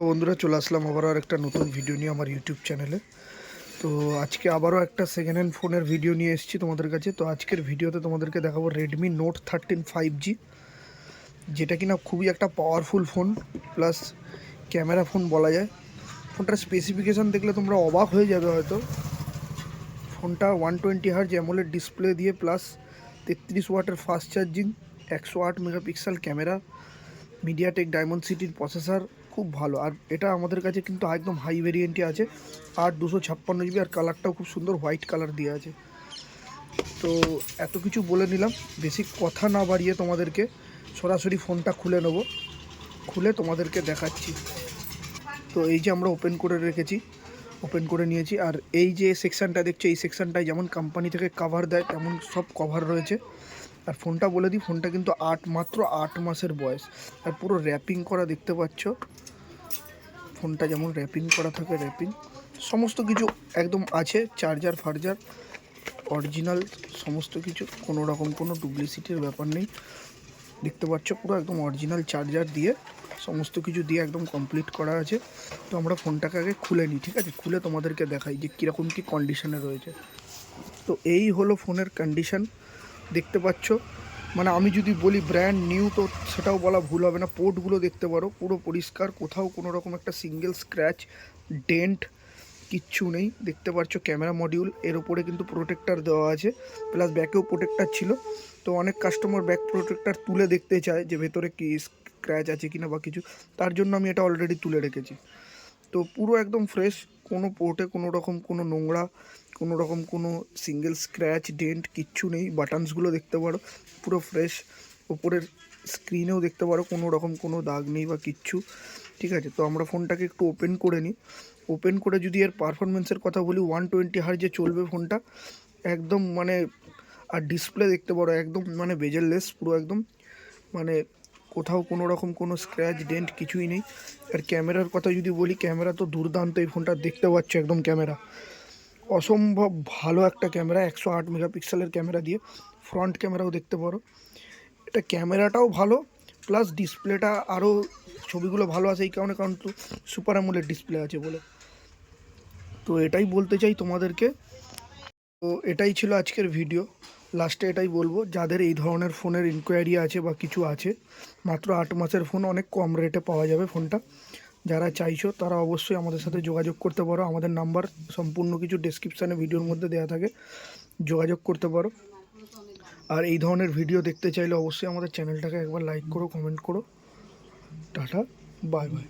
বন্ধুরা চলে আসলাম আবারও আর একটা নতুন ভিডিও নিয়ে আমার ইউটিউব চ্যানেলে তো আজকে আবারও একটা সেকেন্ড হ্যান্ড ফোনের ভিডিও নিয়ে এসেছি তোমাদের কাছে। তো আজকের ভিডিওতে তোমাদেরকে দেখাবো Redmi note thirteen five G যেটা কিনা খুবই একটা powerful phone plus camera phone বলা যায়। ফোনটার স্পেসিফিকেশান দেখলে তোমরা অবাক হয়ে যাবে হয়তো। ফোনটা one twenty hertz AMOLED display দিয়ে প্লাস তেত্রিশ ওয়াটের ফাস্ট চার্জিং একশো আট মেগাপিক্সেল ক্যামেরা মিডিয়াটেক ডায়মন্ড সিটির প্রসেসর খুব ভালো। আর এটা আমাদের কাছে কিন্তু একদম হাই ভেরিয়েন্টই আছে। আর দুশো ছাপ্পান্ন জিবি আর কালারটাও খুব সুন্দর হোয়াইট কালার দিয়ে আছে। তো এত কিছু বলে নিলাম। বেশি কথা না বাড়িয়ে তোমাদেরকে সরাসরি ফোনটা খুলে নেব। খুলে তোমাদেরকে দেখাচ্ছি। তো এই যে আমরা ওপেন করে রেখেছি। ওপেন করে নিয়েছি। আর এই যে সেকশনটা দেখছ, এই সেকশনটায় যেমন কোম্পানি থেকে কভার দেয়, তেমন সব কভার রয়েছে। আর ফোনটা বলে দিই, ফোনটা কিন্তু আট, মাত্র আট মাসের বয়স। আর পুরো র্যাপিং করা দেখতে পাচ্ছ। ফোনটা যেমন র্যাপিং করা থাকে র্যাপিং সমস্ত কিছু একদম আছে চার্জার ফার্জার অরিজিনাল সমস্ত কিছু। কোনো রকম কোনো ডুপ্লিসিটির ব্যাপার নেই। দেখতে পাচ্ছ পুরো একদম অরিজিনাল চার্জার দিয়ে সমস্ত কিছু দিয়ে একদম কমপ্লিট করা আছে। তো আমরা ফোনটাকে আগে খুলে নিই, ঠিক আছে? খুলে তোমাদেরকে দেখাই যে কীরকম কী কন্ডিশনে রয়েছে। তো এই হলো ফোনের কন্ডিশন দেখতে পাচ্ছ। মানে আমি যদি বলি ব্র্যান্ড নিউ তো সেটাও বলা ভুল হবে না। পোর্টগুলো দেখতে পারো, পুরো পরিষ্কার। কোথাও কোনো রকম একটা সিঙ্গেল স্ক্র্যাচ ডেন্ট কিচ্ছু নেই। দেখতে পাচ্ছ ক্যামেরা মডিউল এর উপরে কিন্তু প্রোটেক্টার দেওয়া আছে। প্লাস ব্যাকেও প্রোটেক্টার ছিল। তো অনেক কাস্টমার ব্যাক প্রোটেক্টার তুলে দেখতে চায় যে ভেতরে কি স্ক্র্যাচ আছে কিনা বা কিছু। তার জন্য আমি এটা অলরেডি তুলে রেখেছি। তো পুরো একদম ফ্রেশ কোনো পোর্টে কোনো রকম কোনো নোংরা, কোনো রকম কোনো সিঙ্গেল স্ক্র্যাচ ডেন্ট কিচ্ছু নেই। বাটনসগুলো দেখতে পারো, পুরো ফ্রেশ ওপরের স্ক্রিনেও দেখতে পারো, কোনো রকম কোনো দাগ নেই বা কিচ্ছু। ঠিক আছে? তো আমরা ফোনটাকে একটু ওপেন করে নিই। ওপেন করে যদি এর পারফরমেন্সের কথা বলি ওয়ান টোয়েন্টি হার যে চলবে ফোনটা, একদম মানে আর ডিসপ্লে দেখতে পারো, একদম মানে বেজেললেস পুরো একদম মানে কোথাও কোনো রকম কোনো স্ক্র্যাচ ডেন্ট কিছুই নেই। আর ক্যামেরার কথা যদি বলি, ক্যামেরা তো দুর্দান্ত এই ফোনটা দেখতে পাচ্ছ একদম ক্যামেরা। অসম্ভব ভালো একটা ক্যামেরা, একশো আট মেগাপিক্সেলের ক্যামেরা দিয়ে ফ্রন্ট ক্যামেরাও দেখতে পারো। এটা ক্যামেরাটাও ভালো প্লাস ডিসপ্লেটা আরও ছবিগুলো ভালো আছে এই কারণে, কারণ তো সুপার অ্যামোলেড ডিসপ্লে আছে বলে। তো এটাই বলতে চাই তোমাদেরকে। তো এটাই ছিল আজকের ভিডিও লাস্টে এটাই বলব, যাদের এই ধরনের ফোনের ইনকোয়ারি আছে বা কিছু আছে, মাত্র আট মাসের ফোন অনেক কম রেটে পাওয়া যাবে ফোনটা যারা চাইছো তারা অবশ্যই আমাদের সাথে যোগাযোগ করতে পারো। আমাদের নাম্বার সম্পূর্ণ কিছু ডেসক্রিপশানে ভিডিওর মধ্যে দেওয়া থাকে। যোগাযোগ করতে পারো। আর এই ধরনের ভিডিও দেখতে চাইলে অবশ্যই আমাদের চ্যানেলটাকে একবার লাইক করো কমেন্ট করো। Tata bye bye